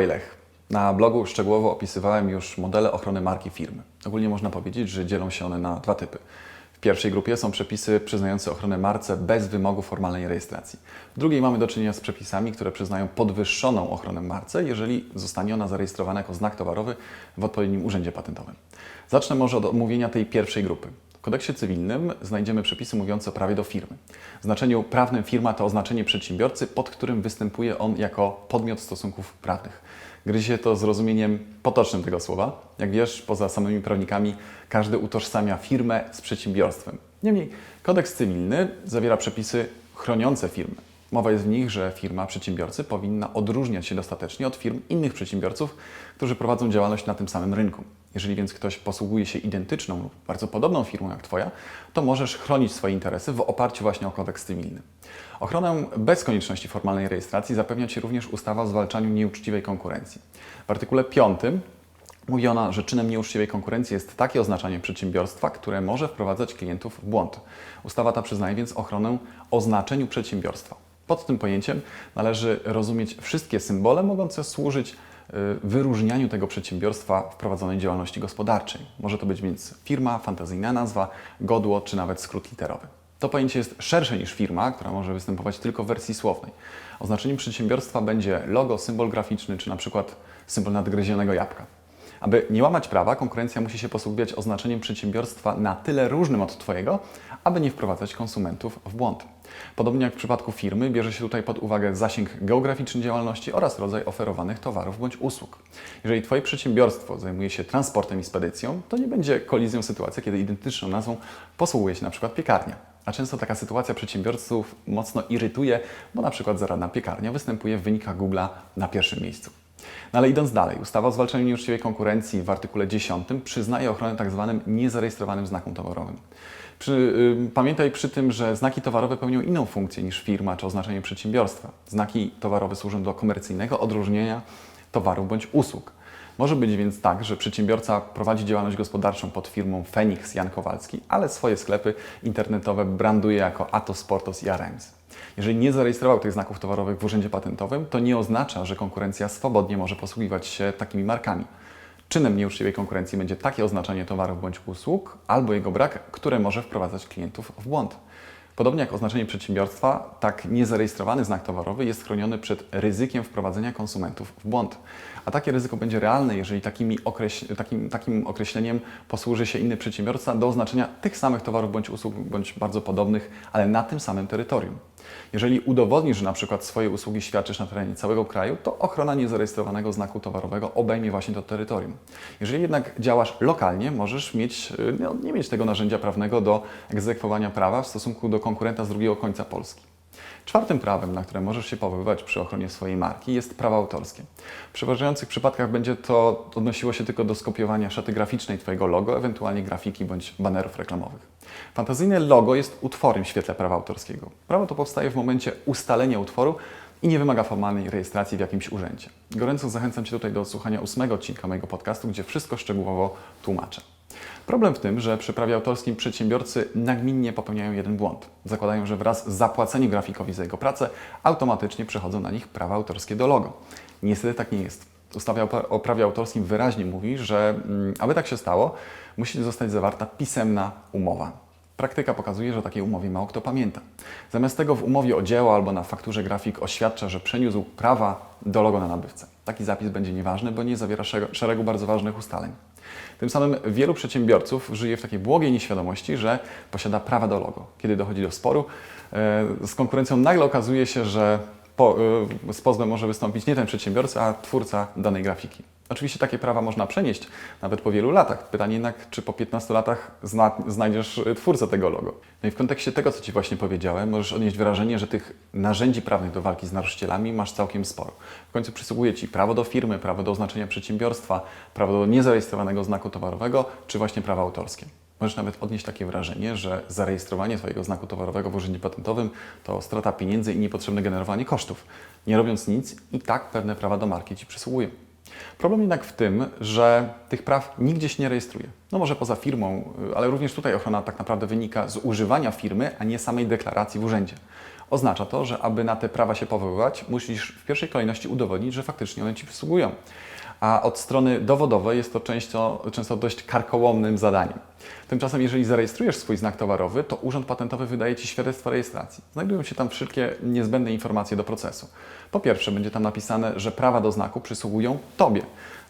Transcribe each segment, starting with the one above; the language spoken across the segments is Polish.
Mikołaj. Na blogu szczegółowo opisywałem już modele ochrony marki firmy. Ogólnie można powiedzieć, że dzielą się one na dwa typy. W pierwszej grupie są przepisy przyznające ochronę marce bez wymogu formalnej rejestracji. W drugiej mamy do czynienia z przepisami, które przyznają podwyższoną ochronę marce, jeżeli zostanie ona zarejestrowana jako znak towarowy w odpowiednim urzędzie patentowym. Zacznę może od omówienia tej pierwszej grupy. Kodeksie cywilnym znajdziemy przepisy mówiące o prawie do firmy. W znaczeniu prawnym firma to oznaczenie przedsiębiorcy, pod którym występuje on jako podmiot stosunków prawnych. Gryzie się to z rozumieniem potocznym tego słowa. Jak wiesz, poza samymi prawnikami każdy utożsamia firmę z przedsiębiorstwem. Niemniej kodeks cywilny zawiera przepisy chroniące firmę. Mowa jest w nich, że firma przedsiębiorcy powinna odróżniać się dostatecznie od firm innych przedsiębiorców, którzy prowadzą działalność na tym samym rynku. Jeżeli więc ktoś posługuje się identyczną lub bardzo podobną firmą jak Twoja, to możesz chronić swoje interesy w oparciu właśnie o kodeks cywilny. Ochronę bez konieczności formalnej rejestracji zapewnia Ci również ustawa o zwalczaniu nieuczciwej konkurencji. W artykule 5 Mówi ona, że czynem nieuczciwej konkurencji jest takie oznaczanie przedsiębiorstwa, które może wprowadzać klientów w błąd. Ustawa ta przyznaje więc ochronę oznaczeniu przedsiębiorstwa. Pod tym pojęciem należy rozumieć wszystkie symbole mogące służyć y, wyróżnianiu tego przedsiębiorstwa w prowadzonej działalności gospodarczej. Może to być więc firma, fantazyjna nazwa, godło czy nawet skrót literowy. To pojęcie jest szersze niż firma, która może występować tylko w wersji słownej. Oznaczeniem przedsiębiorstwa będzie logo, symbol graficzny czy na przykład symbol nadgryzionego jabłka. Aby nie łamać prawa, konkurencja musi się posługiwać oznaczeniem przedsiębiorstwa na tyle różnym od Twojego, aby nie wprowadzać konsumentów w błąd. Podobnie jak w przypadku firmy, bierze się tutaj pod uwagę zasięg geograficzny działalności oraz rodzaj oferowanych towarów bądź usług. Jeżeli Twoje przedsiębiorstwo zajmuje się transportem i spedycją, to nie będzie kolizją sytuacja, kiedy identyczną nazwą posługuje się przykład piekarnia. A często taka sytuacja przedsiębiorców mocno irytuje, bo na przykład piekarnia występuje w wynikach Google'a na pierwszym miejscu. No ale idąc dalej, ustawa o zwalczaniu nieuczciwej konkurencji w artykule 10 przyznaje ochronę tzw. niezarejestrowanym znakom towarowym. Przy, pamiętaj przy tym, że znaki towarowe pełnią inną funkcję niż firma czy oznaczenie przedsiębiorstwa. Znaki towarowe służą do komercyjnego odróżnienia towarów bądź usług. Może być więc tak, że przedsiębiorca prowadzi działalność gospodarczą pod firmą Fenix Jan Kowalski, ale swoje sklepy internetowe branduje jako Atos, Sportos i Arems. Jeżeli nie zarejestrował tych znaków towarowych w urzędzie patentowym, to nie oznacza, że konkurencja swobodnie może posługiwać się takimi markami. Czynem nieuczciwej konkurencji będzie takie oznaczenie towarów bądź usług, albo jego brak, które może wprowadzać klientów w błąd. Podobnie jak oznaczenie przedsiębiorstwa, tak niezarejestrowany znak towarowy jest chroniony przed ryzykiem wprowadzenia konsumentów w błąd. A takie ryzyko będzie realne, jeżeli takim, takim określeniem posłuży się inny przedsiębiorca do oznaczenia tych samych towarów bądź usług, bądź bardzo podobnych, ale na tym samym terytorium. Jeżeli udowodnisz, że na przykład swoje usługi świadczysz na terenie całego kraju, to ochrona niezarejestrowanego znaku towarowego obejmie właśnie to terytorium. Jeżeli jednak działasz lokalnie, możesz mieć, y, no, nie mieć tego narzędzia prawnego do egzekwowania prawa w stosunku do konkurenta z drugiego końca Polski. Czwartym prawem, na które możesz się powoływać przy ochronie swojej marki, jest prawo autorskie. W przeważających przypadkach będzie to odnosiło się tylko do skopiowania szaty graficznej Twojego logo, ewentualnie grafiki bądź banerów reklamowych. Fantazyjne logo jest utworem w świetle prawa autorskiego. Prawo to powstaje w momencie ustalenia utworu i nie wymaga formalnej rejestracji w jakimś urzędzie. Gorąco zachęcam Cię tutaj do odsłuchania ósmego odcinka mojego podcastu, gdzie wszystko szczegółowo tłumaczę. Problem w tym, że przy prawie autorskim przedsiębiorcy nagminnie popełniają jeden błąd. Zakładają, że wraz z zapłaceniem grafikowi za jego pracę automatycznie przechodzą na nich prawa autorskie do logo. Niestety tak nie jest. Ustawa o prawie autorskim wyraźnie mówi, że mm, aby tak się stało, musi zostać zawarta pisemna umowa. Praktyka pokazuje, że takiej umowie mało kto pamięta. Zamiast tego w umowie o dzieło albo na fakturze grafik oświadcza, że przeniósł prawa do logo na nabywcę. Taki zapis będzie nieważny, bo nie zawiera szeregu bardzo ważnych ustaleń. Tym samym wielu przedsiębiorców żyje w takiej błogiej nieświadomości, że posiada prawa do logo. Kiedy dochodzi do sporu e, z konkurencją, nagle okazuje się, że e, z pozwem może wystąpić nie ten przedsiębiorca, a twórca danej grafiki. Oczywiście takie prawa można przenieść nawet po wielu latach. Pytanie jednak, czy po 15 latach zna, znajdziesz twórcę tego logo. No i w kontekście tego, co Ci właśnie powiedziałem, możesz odnieść wrażenie, że tych narzędzi prawnych do walki z naruszycielami masz całkiem sporo. W końcu przysługuje Ci prawo do firmy, prawo do oznaczenia przedsiębiorstwa, prawo do niezarejestrowanego znaku towarowego, czy właśnie prawa autorskie. Możesz nawet odnieść takie wrażenie, że zarejestrowanie Twojego znaku towarowego w urzędzie patentowym to strata pieniędzy i niepotrzebne generowanie kosztów. Nie robiąc nic, i tak pewne prawa do marki Ci przysługują. Problem jednak w tym, że tych praw nigdzie się nie rejestruje. No może poza firmą, ale również tutaj ochrona tak naprawdę wynika z używania firmy, a nie samej deklaracji w urzędzie. Oznacza to, że aby na te prawa się powoływać, musisz w pierwszej kolejności udowodnić, że faktycznie one Ci przysługują. A od strony dowodowej jest to często, często dość karkołomnym zadaniem. Tymczasem, jeżeli zarejestrujesz swój znak towarowy, to Urząd Patentowy wydaje Ci świadectwo rejestracji. Znajdują się tam wszystkie niezbędne informacje do procesu. Po pierwsze, będzie tam napisane, że prawa do znaku przysługują Tobie.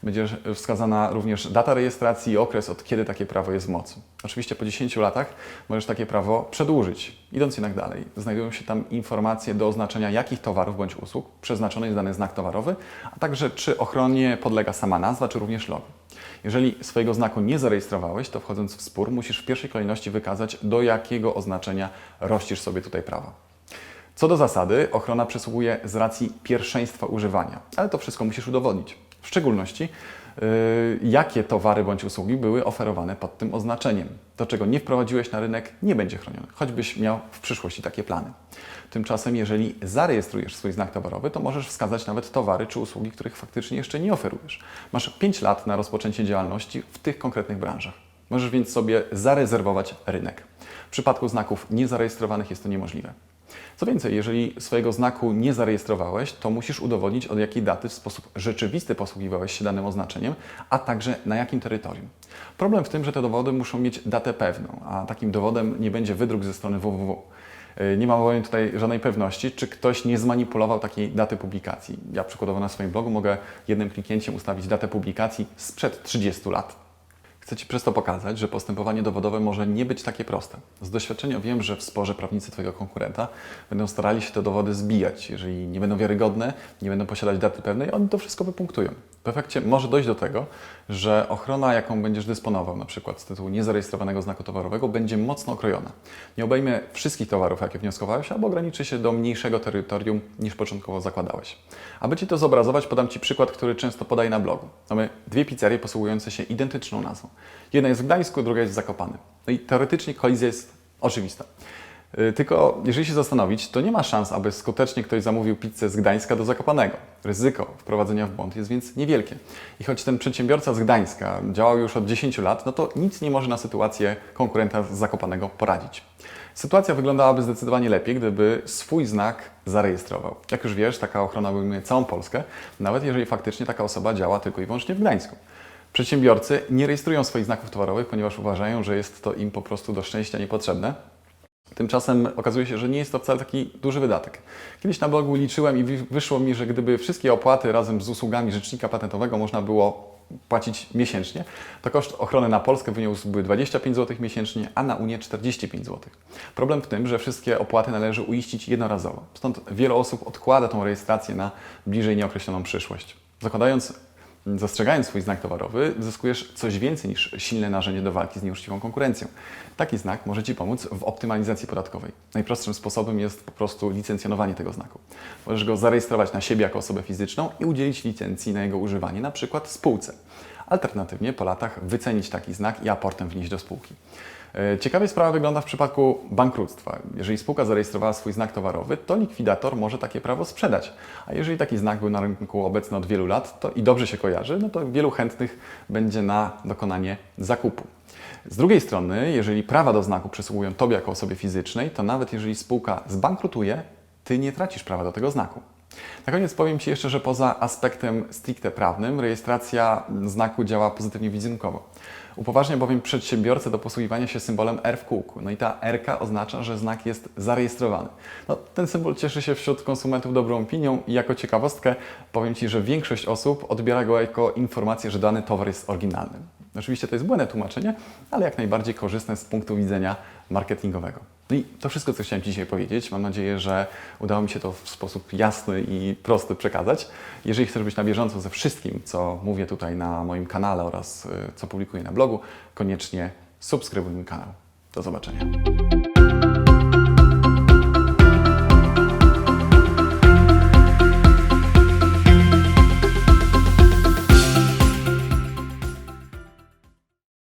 Będzie wskazana również data rejestracji i okres, od kiedy takie prawo jest w mocy. Oczywiście po 10 latach możesz takie prawo przedłużyć. Idąc jednak dalej, znajdują się tam informacje do oznaczenia jakich towarów bądź usług przeznaczony jest dany znak towarowy, a także czy ochronie podlega sama nazwa, czy również logo. Jeżeli swojego znaku nie zarejestrowałeś, to wchodząc w spór musisz w pierwszej kolejności wykazać, do jakiego oznaczenia rościsz sobie tutaj prawa. Co do zasady, ochrona przysługuje z racji pierwszeństwa używania, ale to wszystko musisz udowodnić. W szczególności, yy, jakie towary bądź usługi były oferowane pod tym oznaczeniem. To, czego nie wprowadziłeś na rynek, nie będzie chronione, choćbyś miał w przyszłości takie plany. Tymczasem, jeżeli zarejestrujesz swój znak towarowy, to możesz wskazać nawet towary czy usługi, których faktycznie jeszcze nie oferujesz. Masz 5 lat na rozpoczęcie działalności w tych konkretnych branżach. Możesz więc sobie zarezerwować rynek. W przypadku znaków niezarejestrowanych jest to niemożliwe. Co więcej, jeżeli swojego znaku nie zarejestrowałeś, to musisz udowodnić, od jakiej daty w sposób rzeczywisty posługiwałeś się danym oznaczeniem, a także na jakim terytorium. Problem w tym, że te dowody muszą mieć datę pewną, a takim dowodem nie będzie wydruk ze strony www. Yy, Nie ma bowiem tutaj żadnej pewności, czy ktoś nie zmanipulował takiej daty publikacji. Ja przykładowo na swoim blogu mogę jednym kliknięciem ustawić datę publikacji sprzed 30 lat. Chcę Ci przez to pokazać, że postępowanie dowodowe może nie być takie proste. Z doświadczenia wiem, że w sporze prawnicy Twojego konkurenta będą starali się te dowody zbijać. Jeżeli nie będą wiarygodne, nie będą posiadać daty pewnej, oni to wszystko wypunktują. W efekcie może dojść do tego, że ochrona, jaką będziesz dysponował, na przykład z tytułu niezarejestrowanego znaku towarowego, będzie mocno okrojona. Nie obejmie wszystkich towarów, jakie wnioskowałeś, albo ograniczy się do mniejszego terytorium niż początkowo zakładałeś. Aby Ci to zobrazować, podam Ci przykład, który często podaję na blogu. Mamy dwie pizzerie posługujące się identyczną nazwą. Jedna jest w Gdańsku, druga jest w Zakopanem. No i teoretycznie kolizja jest oczywista. Yy, Tylko jeżeli się zastanowić, to nie ma szans, aby skutecznie ktoś zamówił pizzę z Gdańska do Zakopanego. Ryzyko wprowadzenia w błąd jest więc niewielkie. I choć ten przedsiębiorca z Gdańska działał już od 10 lat, no to nic nie może na sytuację konkurenta z Zakopanego poradzić. Sytuacja wyglądałaby zdecydowanie lepiej, gdyby swój znak zarejestrował. Jak już wiesz, taka ochrona obejmuje całą Polskę, nawet jeżeli faktycznie taka osoba działa tylko i wyłącznie w Gdańsku. Przedsiębiorcy nie rejestrują swoich znaków towarowych, ponieważ uważają, że jest to im po prostu do szczęścia niepotrzebne. Tymczasem okazuje się, że nie jest to wcale taki duży wydatek. Kiedyś na blogu liczyłem i wyszło mi, że gdyby wszystkie opłaty razem z usługami rzecznika patentowego można było płacić miesięcznie, to koszt ochrony na Polskę wyniósłby 25 zł miesięcznie, a na Unię 45 zł. Problem w tym, że wszystkie opłaty należy uiścić jednorazowo. Stąd wiele osób odkłada tą rejestrację na bliżej nieokreśloną przyszłość. Zakładając Zastrzegając swój znak towarowy, zyskujesz coś więcej niż silne narzędzie do walki z nieuczciwą konkurencją. Taki znak może Ci pomóc w optymalizacji podatkowej. Najprostszym sposobem jest po prostu licencjonowanie tego znaku. Możesz go zarejestrować na siebie jako osobę fizyczną i udzielić licencji na jego używanie, na przykład spółce. Alternatywnie po latach wycenić taki znak i aportem wnieść do spółki. E, Ciekawie sprawa wygląda w przypadku bankructwa. Jeżeli spółka zarejestrowała swój znak towarowy, to likwidator może takie prawo sprzedać. A jeżeli taki znak był na rynku obecny od wielu lat to i dobrze się kojarzy, no to wielu chętnych będzie na dokonanie zakupu. Z drugiej strony, jeżeli prawa do znaku przysługują Tobie jako osobie fizycznej, to nawet jeżeli spółka zbankrutuje, Ty nie tracisz prawa do tego znaku. Na koniec powiem Ci jeszcze, że poza aspektem stricte prawnym, rejestracja znaku działa pozytywnie wizerunkowo. Upoważnia bowiem przedsiębiorcę do posługiwania się symbolem R w kółku. No i ta R oznacza, że znak jest zarejestrowany. No, ten symbol cieszy się wśród konsumentów dobrą opinią i jako ciekawostkę powiem Ci, że większość osób odbiera go jako informację, że dany towar jest oryginalny. Oczywiście to jest błędne tłumaczenie, ale jak najbardziej korzystne z punktu widzenia marketingowego. No i to wszystko, co chciałem Ci dzisiaj powiedzieć. Mam nadzieję, że udało mi się to w sposób jasny i prosty przekazać. Jeżeli chcesz być na bieżąco ze wszystkim, co mówię tutaj na moim kanale oraz y, co publikuję na blogu, koniecznie subskrybuj mój kanał. Do zobaczenia.